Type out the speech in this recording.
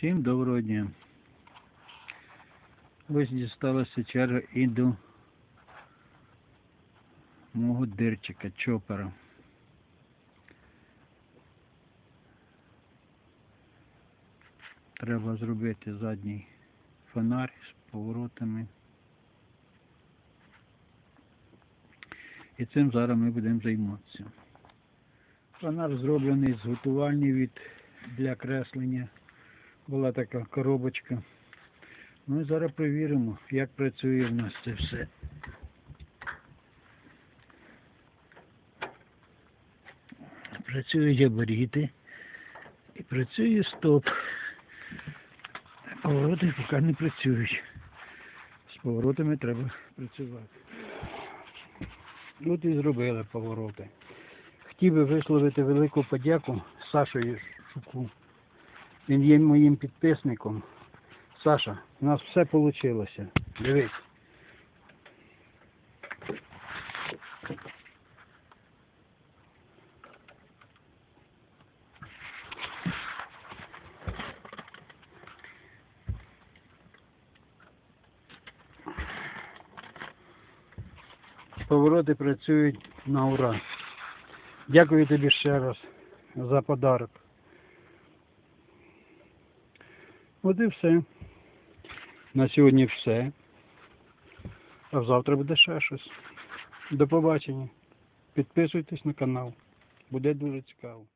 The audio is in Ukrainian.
Всім доброго дня. Ось дісталася черга і до мого дирчика, чопера. Треба зробити задній фонарь з поворотами. І цим зараз ми будемо займатися. Фонар зроблений з готувальні від для креслення. Була така коробочка. Ну і зараз перевіримо, як працює в нас це все. Працюють габаріти і працює стоп. Повороти поки не працюють. З поворотами треба працювати. От і зробили повороти. Хотів би висловити велику подяку Сашою Шуку. Він є моїм підписником. Саша, у нас все вийшло. Дивись. Повороти працюють на ура. Дякую тобі ще раз за подарок. От і все. На сьогодні все. А завтра буде ще щось. До побачення. Підписуйтесь на канал. Буде дуже цікаво.